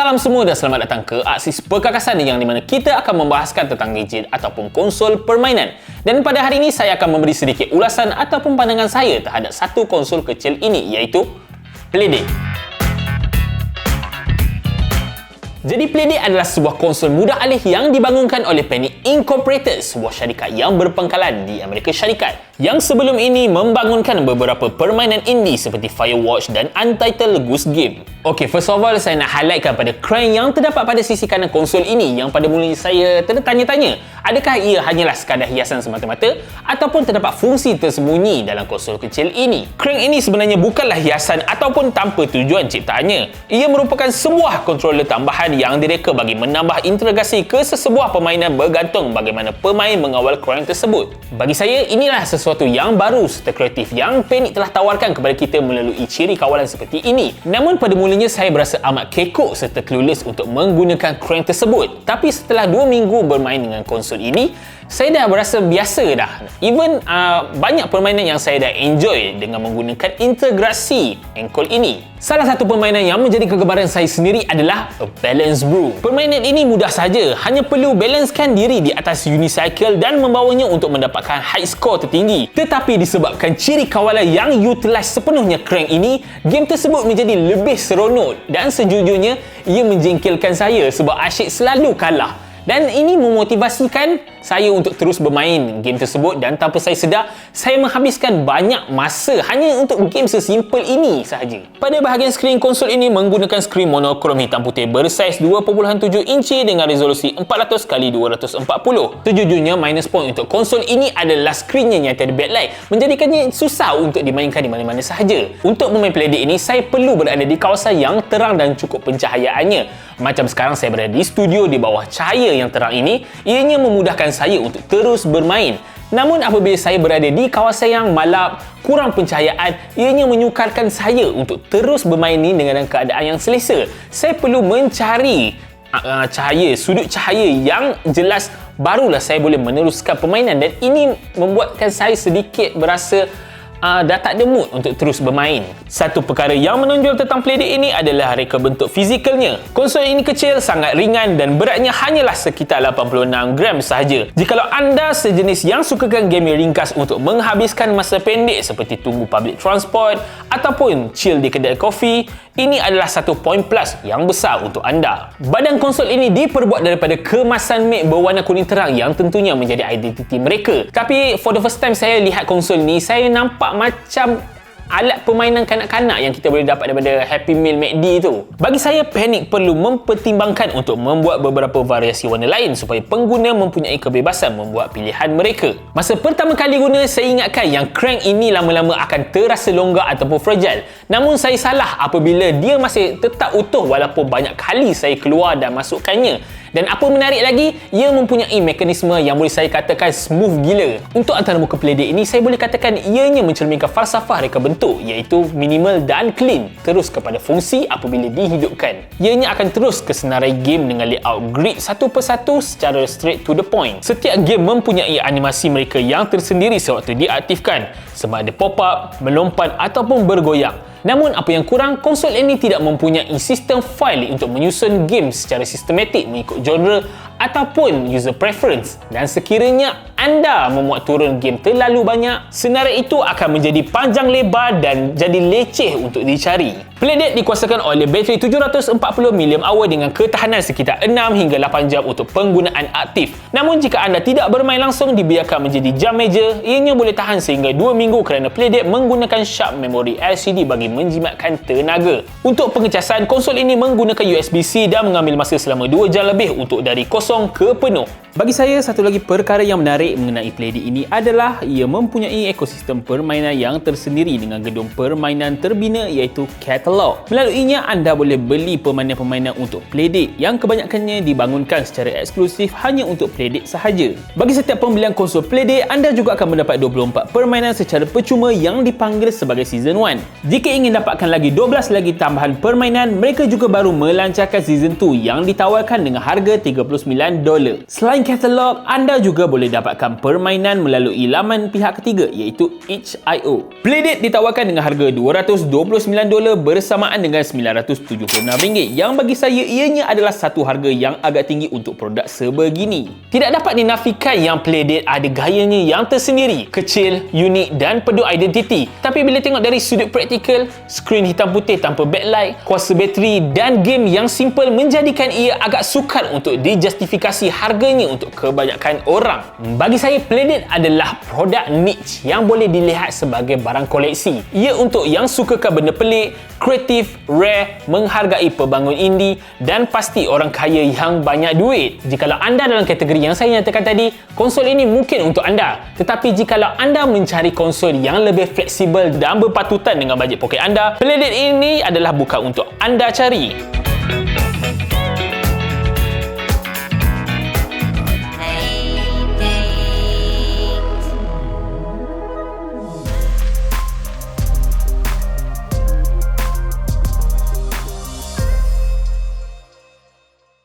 Salam semua dan selamat datang ke Aksis Perkakasan yang di mana kita akan membahaskan tentang gadget ataupun konsol permainan. Dan pada hari ini saya akan memberi sedikit ulasan ataupun pandangan saya terhadap satu konsol kecil ini iaitu Playdate. Jadi Playdate adalah sebuah konsol mudah alih yang dibangunkan oleh Penny Incorporated, sebuah syarikat yang berpangkalan di Amerika Syarikat yang sebelum ini membangunkan beberapa permainan indie seperti Firewatch dan Untitled Goose Game. Okey, first of all saya nak highlightkan pada crank yang terdapat pada sisi kanan konsol ini yang pada mulanya saya tertanya-tanya adakah ia hanyalah sekadar hiasan semata-mata ataupun terdapat fungsi tersembunyi dalam konsol kecil ini. Crank ini sebenarnya bukanlah hiasan ataupun tanpa tujuan ciptaannya. Ia merupakan sebuah controller tambahan permainan yang direka bagi menambah integrasi ke sesebuah permainan bergantung bagaimana pemain mengawal crank tersebut. Bagi saya, inilah sesuatu yang baru serta kreatif yang Panic telah tawarkan kepada kita melalui ciri kawalan seperti ini. Namun pada mulanya saya berasa amat kekok serta clueless untuk menggunakan crank tersebut. Tapi setelah 2 minggu bermain dengan konsol ini, saya dah berasa biasa dah. Even uh, banyak permainan yang saya dah enjoy dengan menggunakan integrasi ankle ini. Salah satu permainan yang menjadi kegemaran saya sendiri adalah A Balance Brew. Permainan ini mudah saja, hanya perlu balancekan diri di atas unicycle dan membawanya untuk mendapatkan high score tertinggi. Tetapi disebabkan ciri kawalan yang utilize sepenuhnya crank ini, game tersebut menjadi lebih seronok dan sejujurnya ia menjengkelkan saya sebab asyik selalu kalah. Dan ini memotivasikan saya untuk terus bermain game tersebut dan tanpa saya sedar, saya menghabiskan banyak masa hanya untuk game sesimpel ini sahaja. Pada bahagian skrin konsol ini menggunakan skrin monokrom hitam putih bersaiz 2.7 inci dengan resolusi 400x240. Sejujurnya minus point untuk konsol ini adalah skrinnya yang tiada backlight menjadikannya susah untuk dimainkan di mana-mana sahaja. Untuk memain Playdate ini, saya perlu berada di kawasan yang terang dan cukup pencahayaannya. Macam sekarang saya berada di studio di bawah cahaya yang terang ini, ianya memudahkan saya untuk terus bermain. Namun apabila saya berada di kawasan yang malap, kurang pencahayaan, ianya menyukarkan saya untuk terus bermain ini dengan keadaan yang selesa. Saya perlu mencari uh, cahaya, sudut cahaya yang jelas barulah saya boleh meneruskan permainan dan ini membuatkan saya sedikit berasa uh, dah tak ada mood untuk terus bermain. Satu perkara yang menonjol tentang Playdate ini adalah reka bentuk fizikalnya. Konsol ini kecil, sangat ringan dan beratnya hanyalah sekitar 86 gram sahaja. Jikalau anda sejenis yang sukakan game ringkas untuk menghabiskan masa pendek seperti tunggu public transport ataupun chill di kedai kopi, ini adalah satu poin plus yang besar untuk anda. Badan konsol ini diperbuat daripada kemasan matte berwarna kuning terang yang tentunya menjadi identiti mereka. Tapi for the first time saya lihat konsol ini, saya nampak macam alat permainan kanak-kanak yang kita boleh dapat daripada Happy Meal McD tu. Bagi saya, Panic perlu mempertimbangkan untuk membuat beberapa variasi warna lain supaya pengguna mempunyai kebebasan membuat pilihan mereka. Masa pertama kali guna, saya ingatkan yang crank ini lama-lama akan terasa longgar ataupun fragile. Namun saya salah apabila dia masih tetap utuh walaupun banyak kali saya keluar dan masukkannya. Dan apa menarik lagi, ia mempunyai mekanisme yang boleh saya katakan smooth gila. Untuk antara muka Playdate ini, saya boleh katakan ianya mencerminkan falsafah reka bentuk iaitu minimal dan clean terus kepada fungsi apabila dihidupkan. Ianya akan terus kesenarai game dengan layout grid satu persatu secara straight to the point. Setiap game mempunyai animasi mereka yang tersendiri sewaktu diaktifkan sama ada pop-up, melompat ataupun bergoyang. Namun apa yang kurang, konsol ini tidak mempunyai sistem file untuk menyusun game secara sistematik mengikut genre ataupun user preference dan sekiranya anda memuat turun game terlalu banyak, senarai itu akan menjadi panjang lebar dan jadi leceh untuk dicari. Playdate dikuasakan oleh bateri 740 mAh dengan ketahanan sekitar 6 hingga 8 jam untuk penggunaan aktif. Namun jika anda tidak bermain langsung dibiarkan menjadi jam meja, ianya boleh tahan sehingga 2 minggu kerana Playdate menggunakan sharp memori LCD bagi menjimatkan tenaga. Untuk pengecasan, konsol ini menggunakan USB-C dan mengambil masa selama 2 jam lebih untuk dari kosong ke penuh. Bagi saya, satu lagi perkara yang menarik mengenai Playdate ini adalah ia mempunyai ekosistem permainan yang tersendiri dengan gedung permainan terbina iaitu Catalog. Melaluinya, anda boleh beli permainan-permainan untuk Playdate yang kebanyakannya dibangunkan secara eksklusif hanya untuk Playdate sahaja. Bagi setiap pembelian konsol Playdate, anda juga akan mendapat 24 permainan secara percuma yang dipanggil sebagai Season 1. Jika ingin dapatkan lagi 12 lagi tambahan permainan, mereka juga baru melancarkan Season 2 yang ditawarkan dengan harga $39. Selain katalog, anda juga boleh dapatkan permainan melalui laman pihak ketiga iaitu itch.io. Playdate ditawarkan dengan harga $229 bersamaan dengan RM976 yang bagi saya ianya adalah satu harga yang agak tinggi untuk produk sebegini. Tidak dapat dinafikan yang Playdate ada gayanya yang tersendiri, kecil, unik dan penuh identiti. Tapi bila tengok dari sudut praktikal, skrin hitam putih tanpa backlight, kuasa bateri dan game yang simple menjadikan ia agak sukar untuk dijustifikasi harganya untuk kebanyakan orang. Bagi saya, Playdate adalah produk niche yang boleh dilihat sebagai barang koleksi. Ia untuk yang sukakan benda pelik, kreatif, rare, menghargai pembangun indie dan pasti orang kaya yang banyak duit. Jikalau anda dalam kategori yang saya nyatakan tadi, konsol ini mungkin untuk anda. Tetapi jikalau anda mencari konsol yang lebih fleksibel dan berpatutan dengan bajet poket anda, Playdate ini adalah bukan untuk anda cari.